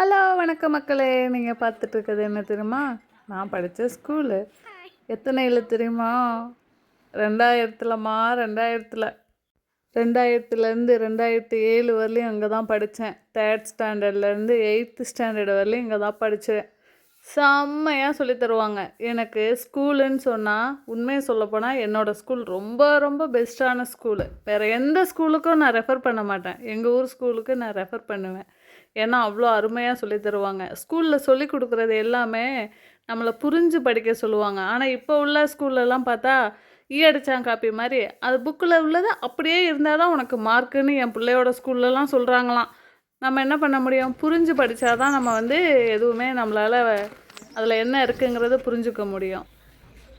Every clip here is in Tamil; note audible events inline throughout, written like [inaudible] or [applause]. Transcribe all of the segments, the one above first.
ஹலோ வணக்கம் மக்களே. நீங்கள் பார்த்துட்டு இருக்கிறது என்ன தெரியுமா? நான் படித்த ஸ்கூலு. எத்தனையில் தெரியுமா? ரெண்டாயிரத்துலமா ரெண்டாயிரத்தில். ரெண்டாயிரத்துலேருந்து ரெண்டாயிரத்து ஏழு வரலையும் அங்கே தான் படித்தேன் தேர்ட் ஸ்டாண்டர்ட்லேருந்து எயித்து ஸ்டாண்டர்டு வரலையும் இங்கே தான் படித்தேன் செம்மையாக சொல்லித் தருவாங்க. எனக்கு ஸ்கூலுன்னு சொன்னால் உண்மையை சொல்லப்போனால் என்னோடய ஸ்கூல் ரொம்ப ரொம்ப பெஸ்ட்டான ஸ்கூலு. வேறு எந்த ஸ்கூலுக்கும் நான் ரெஃபர் பண்ண மாட்டேன். எங்கள் ஊர் ஸ்கூலுக்கு நான் ரெஃபர் பண்ணுவேன். ஏன்னா அவ்வளோ அருமையாக சொல்லித் தருவாங்க. ஸ்கூலில் சொல்லி கொடுக்குறது எல்லாமே நம்மளை புரிஞ்சு படிக்க சொல்லுவாங்க. ஆனால் இப்போ உள்ள ஸ்கூல்லலாம் பார்த்தா ஈ அடித்தான் காப்பி மாதிரி. அது புக்கில் உள்ளது அப்படியே இருந்தால் தான் உனக்கு மார்க்குன்னு என் பிள்ளையோட ஸ்கூல்லலாம் சொல்கிறாங்களாம் நம்ம என்ன பண்ண முடியும்? புரிஞ்சு படித்தா தான் நம்ம வந்து எதுவுமே நம்மளால் அதில் என்ன இருக்குங்கிறத புரிஞ்சுக்க முடியும்.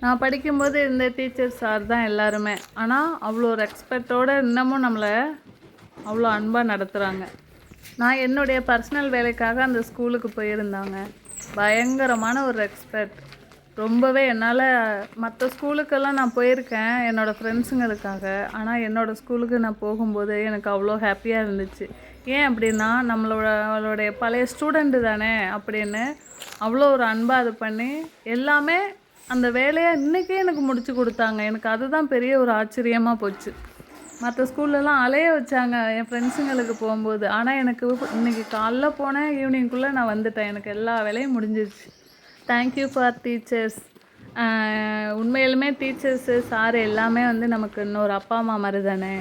நான் படிக்கும்போது இந்த டீச்சர் சார் தான் எல்லாருமே. ஆனால் அவ்வளோ ஒரு ரெஸ்பெக்டோடு இன்னமும் நம்மளை அவ்வளோ அன்பாக நடத்துகிறாங்க நான் என்னுடைய பர்சனல் வேலைக்காக அந்த ஸ்கூலுக்கு போயிருந்தாங்க. பயங்கரமான ஒரு ரெஸ்பெக்ட் ரொம்பவே என்னால் மற்ற ஸ்கூலுக்கெல்லாம் நான் போயிருக்கேன் என்னோடய ஃப்ரெண்ட்ஸுங்களுக்காக ஆனால் என்னோடய ஸ்கூலுக்கு நான் போகும்போது எனக்கு அவ்வளோ ஹாப்பியாக இருந்துச்சு. ஏன் அப்படின்னா நம்மளோட அவளுடைய பழைய ஸ்டூடெண்ட்டு தானே அப்படின்னு அவ்வளோ ஒரு அன்பாக இது பண்ணி எல்லாமே அந்த வேலையை இன்றைக்கே எனக்கு முடிச்சு கொடுத்தாங்க. எனக்கு அதுதான் பெரிய ஒரு ஆச்சரியமாக போச்சு. மற்ற ஸ்கூல்லலாம் அலைய வச்சாங்க என் ஃப்ரெண்ட்ஸுங்களுக்கு போகும்போது. ஆனால் எனக்கு இன்னைக்கு காலைல போனேன் ஈவினிங்குள்ளே நான் வந்துட்டேன். எனக்கு எல்லா வேலையும் முடிஞ்சிருச்சு. தேங்க்யூ ஃபார் டீச்சர்ஸ் உண்மையிலுமே டீச்சர்ஸு சார் எல்லாமே வந்து நமக்கு இன்னொரு அப்பா அம்மா மாதிரி தானே.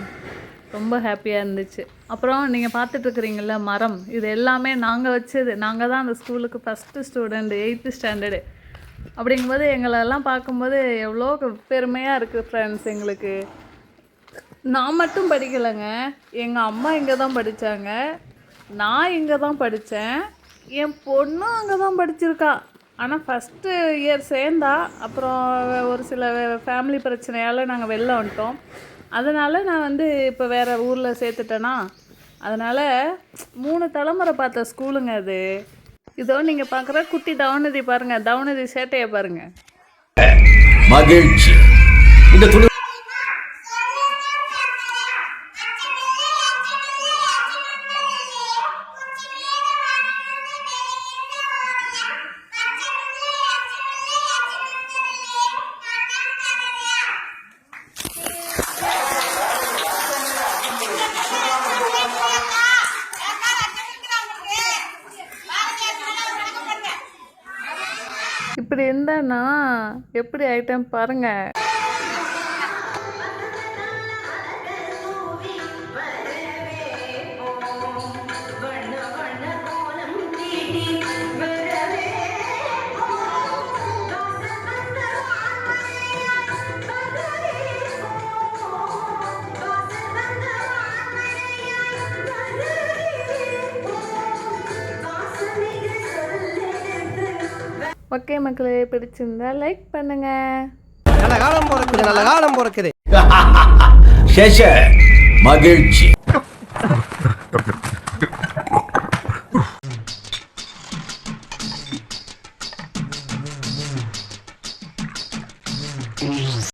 ரொம்ப ஹாப்பியாக இருந்துச்சு. அப்புறம் நீங்கள் பார்த்துட்ருக்குறீங்கள மரம். இது எல்லாமே நாங்கள் வச்சது. நாங்கள் தான் அந்த ஸ்கூலுக்கு ஃபஸ்ட்டு ஸ்டூடெண்ட் எயித்து ஸ்டாண்டர்டு அப்படிங்கும்போது எங்களெல்லாம் பார்க்கும்போது எவ்வளோ பெருமையாக இருக்குது ஃப்ரெண்ட்ஸ் எங்களுக்கு. நான் மட்டும் படிக்கலைங்க. எங்கள் அம்மா இங்கே தான் படித்தாங்க நான் இங்கே தான் படித்தேன் என் பொண்ணும் அங்கே தான் படிச்சிருக்கா. ஆனால் ஃபஸ்ட்டு இயர் சேர்ந்தா அப்புறம் ஒரு சில ஃபேமிலி பிரச்சனையால் நாங்கள் வெளில வந்துட்டோம். அதனால் நான் வந்து இப்போ வேறு ஊரில் சேர்த்துட்டேனா? அதனால் மூணு தலைமுறை பார்த்த ஸ்கூலுங்க அது. இதோ நீங்கள் பார்க்குற குட்டி தவநதி பாருங்கள் தவநதி சேட்டையை பாருங்கள் மகிழ்ச்சி. இந்த இப்படி இருந்தானா எப்படி ஐட்டம் பாருங்கள் ஓகே மக்களே பிடிச்சிருந்தா லைக் பண்ணுங்க. நல்ல காலம் பிறக்குது நல்ல காலம் பிறக்குது. [laughs] மகிழ்ச்சி.